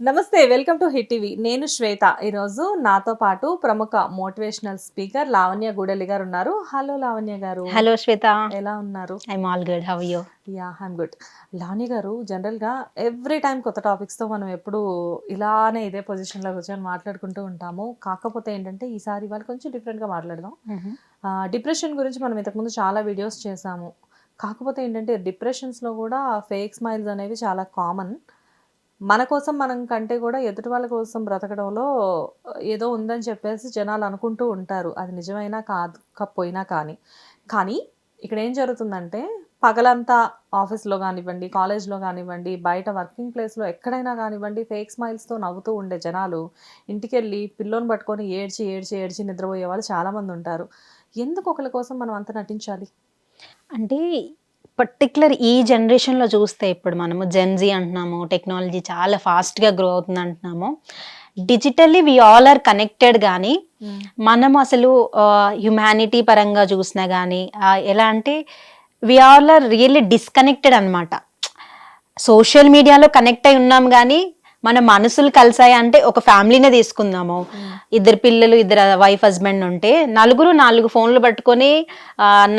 నమస్తే welcome to hit TV. నేను శ్వేత. ఈరోజు నాతో పాటు ప్రముఖ మోటివేషనల్ స్పీకర్ లావణ్య గూడలి గారు ఉన్నారు. హలో లావణ్య గారు. హలో శ్వేత. ఎలా ఉన్నారు? I'm all good how you ya I'm good Lavanya garu జనరల్గా ఎవ్రీ టైం కొత్త టాపిక్స్తో మనం ఎప్పుడు ఇలానే ఇదే పొజిషన్లో కూర్చొని మాట్లాడుకుంటూ ఉంటాము. కాకపోతే ఏంటంటే ఈసారి వాళ్ళు కొంచెం డిఫరెంట్గా మాట్లాడదాం. డిప్రెషన్ గురించి మనం ఇంతకుముందు చాలా వీడియోస్ చేసాము కాకపోతే ఏంటంటే డిప్రెషన్స్లో కూడా ఫేక్ స్మైల్స్ అనేవి చాలా కామన్. మన కోసం మనం కంటే కూడా ఎదుటి వాళ్ళ కోసం బ్రతకడంలో ఏదో ఉందని చెప్పేసి జనాలు అనుకుంటూ ఉంటారు. అది నిజమైనా కాకపోయినా కానీ. కానీ ఇక్కడ ఏం జరుగుతుందంటే పగలంతా ఆఫీస్లో కానివ్వండి కాలేజ్లో కానివ్వండి బయట వర్కింగ్ ప్లేస్లో ఎక్కడైనా కానివ్వండి ఫేక్ స్మైల్స్తో నవ్వుతూ ఉండే జనాలు ఇంటికి వెళ్ళి పిల్లోని పట్టుకొని ఏడ్చి ఏడ్చి ఏడ్చి నిద్రపోయే వాళ్ళు చాలామంది ఉంటారు. ఎందుకు ఒకరి కోసం మనం అంత నటించాలి? అంటే పర్టికులర్ ఈ జనరేషన్లో చూస్తే ఇప్పుడు మనము జెన్జీ అంటున్నాము టెక్నాలజీ చాలా ఫాస్ట్గా గ్రో అవుతుంది అంటున్నాము. Digitally we all are connected కానీ మనం అసలు హ్యుమానిటీ పరంగా చూసినా కానీ ఎలా అంటే we all are really disconnected అనమాట సోషల్ మీడియాలో కనెక్ట్ అయి ఉన్నాం కానీ మన మనసులు కలిసాయి అంటే ఒక ఫ్యామిలీనే తీసుకుందాము. ఇద్దరు పిల్లలు ఇద్దరు వైఫ్ హస్బెండ్ ఉంటే నలుగురు నాలుగు ఫోన్లు పట్టుకొని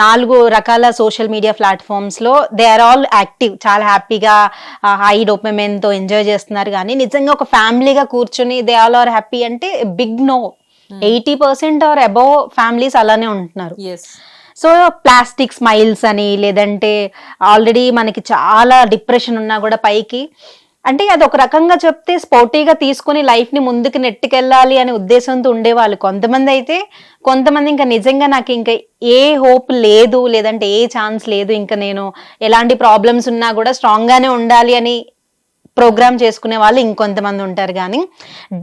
నాలుగు రకాల సోషల్ మీడియా ప్లాట్ఫామ్స్లో దే ఆర్ ఆల్ యాక్టివ్. చాలా హ్యాపీగా హై డోపమెన్తో ఎంజాయ్ చేస్తున్నారు. కానీ నిజంగా ఒక ఫ్యామిలీగా కూర్చొని దే ఆల్ ఆర్ హ్యాపీ అంటే big no. Eighty percent or above families అలానే ఉంటున్నారు. సో ప్లాస్టిక్ స్మైల్స్ అని లేదంటే ఆల్రెడీ మనకి చాలా డిప్రెషన్ ఉన్నా కూడా పైకి అంటే అది ఒక రకంగా చెప్తే స్పోర్టీగా తీసుకుని లైఫ్ని ముందుకు నెట్టుకెళ్ళాలి అనే ఉద్దేశంతో ఉండేవాళ్ళు కొంతమంది అయితే కొంతమంది ఇంకా నిజంగా నాకు ఇంకా ఏ హోప్ లేదు లేదంటే ఏ ఛాన్స్ లేదు ఇంకా నేను ఎలాంటి ప్రాబ్లమ్స్ ఉన్నా కూడా స్ట్రాంగ్గానే ఉండాలి అని ప్రోగ్రామ్ చేసుకునే వాళ్ళు ఇంకొంతమంది ఉంటారు కానీ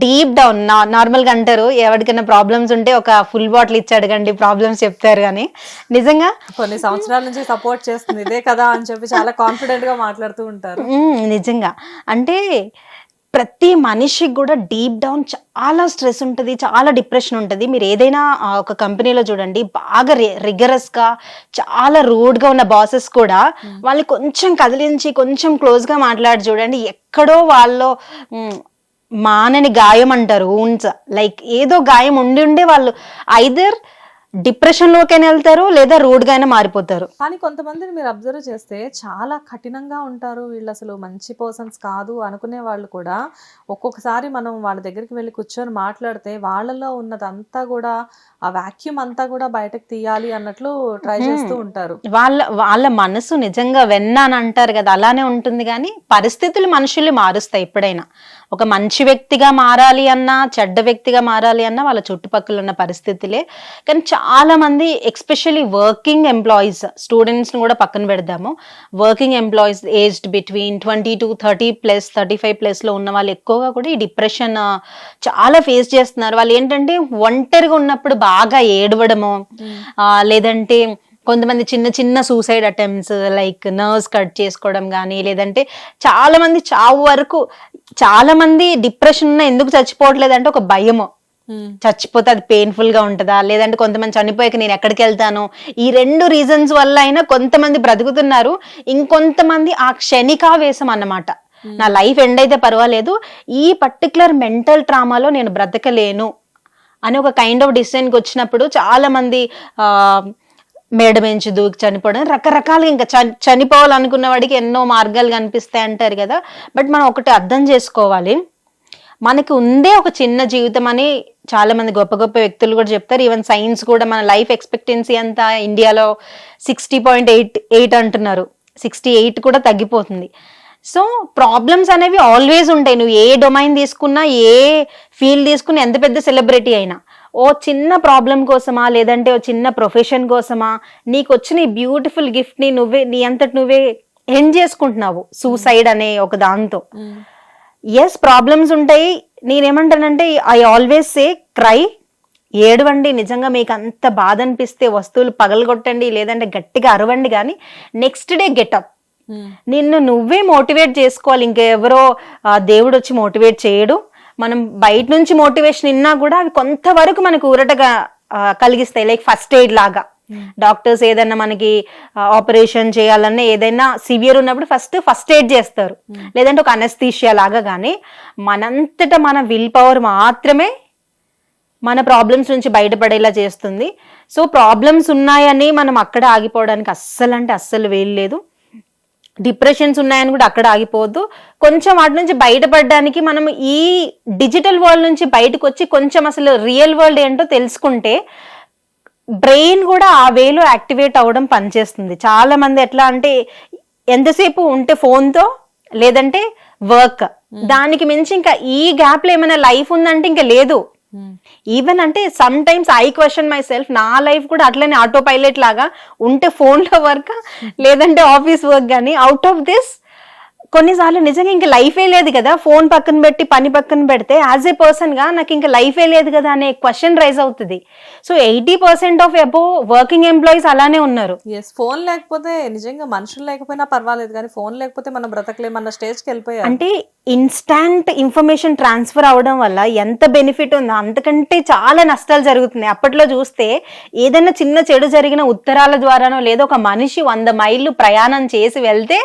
డీప్ డౌన్ నార్మల్గా అంటారు ఎవరికైనా ప్రాబ్లమ్స్ ఉంటే ఒక ఫుల్ బాటిల్ ఇచ్చి అడగండి ప్రాబ్లమ్స్ చెప్తారు కానీ నిజంగా కొన్ని సంవత్సరాల నుంచి సపోర్ట్ చేస్తుంది ఇదే కదా అని చెప్పి చాలా కాన్ఫిడెంట్గా మాట్లాడుతూ ఉంటారు. నిజంగా. అంటే ప్రతి మనిషికి కూడా డీప్ డౌన్ చాలా స్ట్రెస్ ఉంటుంది చాలా డిప్రెషన్ ఉంటుంది. మీరు ఏదైనా ఒక కంపెనీలో చూడండి బాగా రిగరస్గా చాలా రూడ్గా ఉన్న బాసెస్ కూడా వాళ్ళని కొంచెం కదిలించి కొంచెం క్లోజ్గా మాట్లాడి చూడండి ఎక్కడో వాళ్ళు మానని గాయం అంటారు ఊన్స్ లైక్ ఏదో గాయం ఉండి ఉండే వాళ్ళు ఐదర్ డిప్రెషన్లోకైనా వెళ్తారు లేదా రూడ్గా అయినా మారిపోతారు. కానీ కొంతమందిని మీరు అబ్జర్వ్ చేస్తే చాలా కఠినంగా ఉంటారు. వీళ్ళు అసలు మంచి పర్సన్స్ కాదు అనుకునే వాళ్ళు కూడా ఒక్కొక్కసారి మనం వాళ్ళ దగ్గరికి వెళ్ళి కూర్చొని మాట్లాడితే వాళ్ళలో ఉన్నదంతా కూడా ఆ వాక్యూమ్ అంతా కూడా బయటకు తీయాలి అన్నట్లు ట్రై చేస్తూ ఉంటారు. వాళ్ళ వాళ్ళ మనసు నిజంగా వెన్న అని అంటారు కదా అలానే ఉంటుంది. కానీ పరిస్థితులు మనుషుల్ని మారుస్తాయి ఎప్పుడైనా. ఒక మంచి వ్యక్తిగా మారాలి అన్నా చెడ్డ వ్యక్తిగా మారాలి అన్నా వాళ్ళ చుట్టుపక్కల ఉన్న పరిస్థితులే. కానీ చాలా మంది ఎక్స్పెషల్లీ వర్కింగ్ ఎంప్లాయీస్ స్టూడెంట్స్ని కూడా పక్కన పెడదాము. Working employees aged between twenty to thirty plus thirty five ప్లస్లో ఉన్న వాళ్ళు ఎక్కువగా కూడా ఈ డిప్రెషన్ చాలా ఫేస్ చేస్తున్నారు. వాళ్ళు ఏంటంటే ఒంటరిగా ఉన్నప్పుడు బాగా ఏడవడము ఆ, లేదంటే కొంతమంది చిన్న చిన్న suicide attempts like nerves cut చేసుకోవడం కానీ లేదంటే చాలా మంది చావు వరకు చాలా మంది డిప్రెషన్ ఉన్న ఎందుకు చచ్చిపోవట్లేదు అంటే ఒక భయము. చచ్చిపోతే అది పెయిన్ఫుల్గా ఉంటుందా? లేదంటే కొంతమంది చనిపోయాక నేను ఎక్కడికి వెళ్తాను? ఈ రెండు రీజన్స్ వల్ల అయినా కొంతమంది బ్రతుకుతున్నారు. ఇంకొంతమంది ఆ క్షణికావేశం అన్నమాట. నా లైఫ్ ఎండ్ అయితే పర్వాలేదు. ఈ పర్టికులర్ మెంటల్ ట్రామాలో నేను బ్రతకలేను. అని ఒక కైండ్ ఆఫ్ డిసిషన్కి వచ్చినప్పుడు చాలా మంది ఆ, మేడ దూకి చనిపోవడం. రకరకాలుగా ఇంకా చని చనిపోవాలనుకున్న వాడికి ఎన్నో మార్గాలు కనిపిస్తాయి అంటారు కదా. బట్ మనం ఒకటి అర్థం చేసుకోవాలి. మనకి ఉందే ఒక చిన్న జీవితం అని చాలా మంది గొప్ప గొప్ప వ్యక్తులు కూడా చెప్తారు. ఈవెన్ సైన్స్ కూడా మన లైఫ్ ఎక్స్పెక్టెన్సీ అంతా ఇండియాలో సిక్స్టీ పాయింట్ ఎయిట్ ఎయిట్ అంటున్నారు. సిక్స్టీ ఎయిట్ కూడా తగ్గిపోతుంది. సో ప్రాబ్లమ్స్ అనేవి ఆల్వేస్ ఉంటాయి. నువ్వు ఏ డొమైన్ తీసుకున్నా ఏ ఫీల్డ్ తీసుకున్నా ఎంత పెద్ద సెలబ్రిటీ అయినా. ఓ చిన్న ప్రాబ్లం కోసమా లేదంటే ఓ చిన్న ప్రొఫెషన్ కోసమా నీకు వచ్చిన ఈ బ్యూటిఫుల్ గిఫ్ట్ని నువ్వే నీ అంతటి నువ్వే ఎండ్ చేసుకుంటున్నావు. సూసైడ్ అనే ఒక దాంతో. ఎస్ ప్రాబ్లమ్స్ ఉంటాయి. నేనేమంటానంటే ఐ ఆల్వేస్ సే క్రై ఏడవండి నిజంగా మీకు అంత బాధ అనిపిస్తే వస్తువులు పగలగొట్టండి లేదంటే గట్టిగా అరవండి కానీ నెక్స్ట్ డే గెటప్ నిన్ను నువ్వే మోటివేట్ చేసుకోవాలి. ఇంకెవరో దేవుడు వచ్చి మోటివేట్ చేయడు. మనం బయట నుంచి మోటివేషన్ ఇన్నా కూడా అవి కొంతవరకు మనకు ఊరటగా కలిగిస్తాయి. లైక్ ఫస్ట్ ఎయిడ్ లాగా. డాక్టర్స్ ఏదైనా మనకి ఆపరేషన్ చేయాలన్నా ఏదైనా సివియర్ ఉన్నప్పుడు ఫస్ట్ ఫస్ట్ ఎయిడ్ చేస్తారు. లేదంటే ఒక అనస్థీషియా లాగా కానీ మనంతట మన విల్ పవర్ మాత్రమే మన ప్రాబ్లమ్స్ నుంచి బయటపడేలా చేస్తుంది. సో ప్రాబ్లమ్స్ ఉన్నాయని మనం అక్కడ ఆగిపోవడానికి అస్సలు అంటే అస్సలు వేయలేదు డిప్రెషన్స్ ఉన్నాయని కూడా అక్కడ ఆగిపోవద్దు. కొంచెం వాటి నుంచి బయటపడడానికి మనం ఈ డిజిటల్ వరల్డ్ నుంచి బయటకు వచ్చి కొంచెం అసలు రియల్ వరల్డ్ ఏంటో తెలుసుకుంటే బ్రెయిన్ కూడా ఆ వేలో యాక్టివేట్ అవ్వడం పనిచేస్తుంది. చాలా మంది ఎట్లా అంటే ఎంతసేపు ఉంటే ఫోన్తో లేదంటే వర్క్. దానికి మించి ఇంకా ఈ గ్యాప్లో ఏమైనా లైఫ్ ఉందంటే ఇంకా లేదు. ఈవెన్ అంటే sometimes I question myself నా లైఫ్ కూడా అట్లనే ఆటో పైలట్ లాగా ఉంటే ఫోన్లో వర్క్ లేదంటే ఆఫీస్ వర్క్ కానీ అవుట్ ఆఫ్ దిస్ కొన్నిసార్లు నిజంగా ఇంకా లైఫే లేదు కదా. ఫోన్ పక్కన పెట్టి పని పక్కన పెడితే యాజ్ ఏ పర్సన్గా నాకు ఇంకా లైఫే లేదు కదా అనే క్వశ్చన్ రైజ్ అవుతుంది. So eighty percent of above working employees అలానే ఉన్నారు. ఎస్ ఫోన్ లేకపోతే నిజంగా మనుషులు లేకపోయినా పర్వాలేదు కానీ ఫోన్ లేకపోతే మనం బ్రతకలేమన్న స్టేజ్కి వెళ్ళిపోయారు అంటే ఇన్స్టాంట్ ఇన్ఫర్మేషన్ ట్రాన్స్ఫర్ అవడం వల్ల ఎంత బెనిఫిట్ ఉందో అంతకంటే చాలా నష్టాలు జరుగుతున్నాయి. అప్పట్లో చూస్తే ఏదైనా చిన్న చెడు జరిగిన ఉత్తరాల ద్వారానో లేదా ఒక మనిషి వంద మైళ్ళు ప్రయాణం చేసి వెళ్తే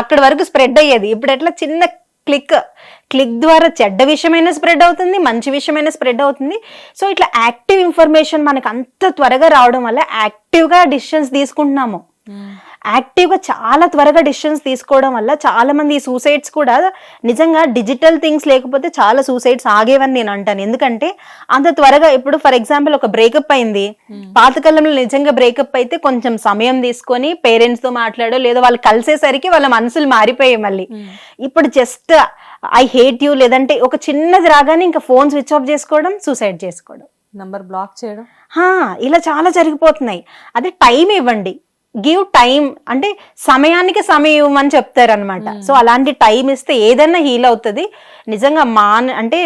అక్కడి వరకు స్ప్రెడ్ అయ్యేది. ఇప్పుడు ఎట్లా చిన్న క్లిక్ క్లిక్ ద్వారా చెడ్డ విషయమైన స్ప్రెడ్ అవుతుంది మంచి విషయమైన స్ప్రెడ్ అవుతుంది. సో ఇట్లా యాక్టివ్ ఇన్ఫర్మేషన్ మనకు అంత త్వరగా రావడం వల్ల యాక్టివ్గా డిసిషన్స్ తీసుకుంటున్నాము. యాక్టివ్గా చాలా త్వరగా డిసిషన్స్ తీసుకోవడం వల్ల చాలా మంది ఈ సూసైడ్స్ కూడా నిజంగా డిజిటల్ థింగ్స్ లేకపోతే చాలా సూసైడ్స్ ఆగేవని నేను అంటాను. ఎందుకంటే అంత త్వరగా ఇప్పుడు ఫర్ ఎగ్జాంపుల్ ఒక బ్రేకప్ అయింది. పాతకాలంలో నిజంగా బ్రేకప్ అయితే కొంచెం సమయం తీసుకొని పేరెంట్స్తో మాట్లాడో లేదా వాళ్ళు కలిసేసరికి వాళ్ళ మనసులు మారిపోయాయి మళ్ళీ. ఇప్పుడు జస్ట్ ఐ హేట్ యూ లేదంటే ఒక చిన్నది రాగానే ఇంకా ఫోన్ స్విచ్ ఆఫ్ చేసుకోవడం సూసైడ్ చేసుకోవడం. నంబర్ బ్లాక్ చేయడం? హా, ఇలా చాలా జరిగిపోతున్నాయి. అదే టైం ఇవ్వండి. గివ్ టైం అంటే సమయానికి సమయం ఇవ్వమని చెప్తారనమాట సో అలాంటి టైం ఇస్తే ఏదైనా హీల్ అవుతుంది. నిజంగా మాన్ అంటే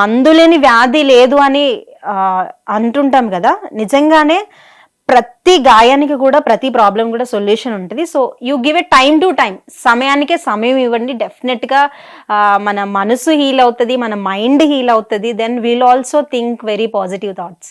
మందు లేని వ్యాధి లేదు అని అంటుంటాం కదా. నిజంగానే ప్రతి గాయానికి కూడా ప్రతి ప్రాబ్లం కూడా సొల్యూషన్ ఉంటుంది. So you give a time to time సమయానికే సమయం ఇవ్వండి. డెఫినెట్గా మన మనసు హీల్ అవుతుంది మన మైండ్ హీల్ అవుతుంది. Then will also think very positive thoughts.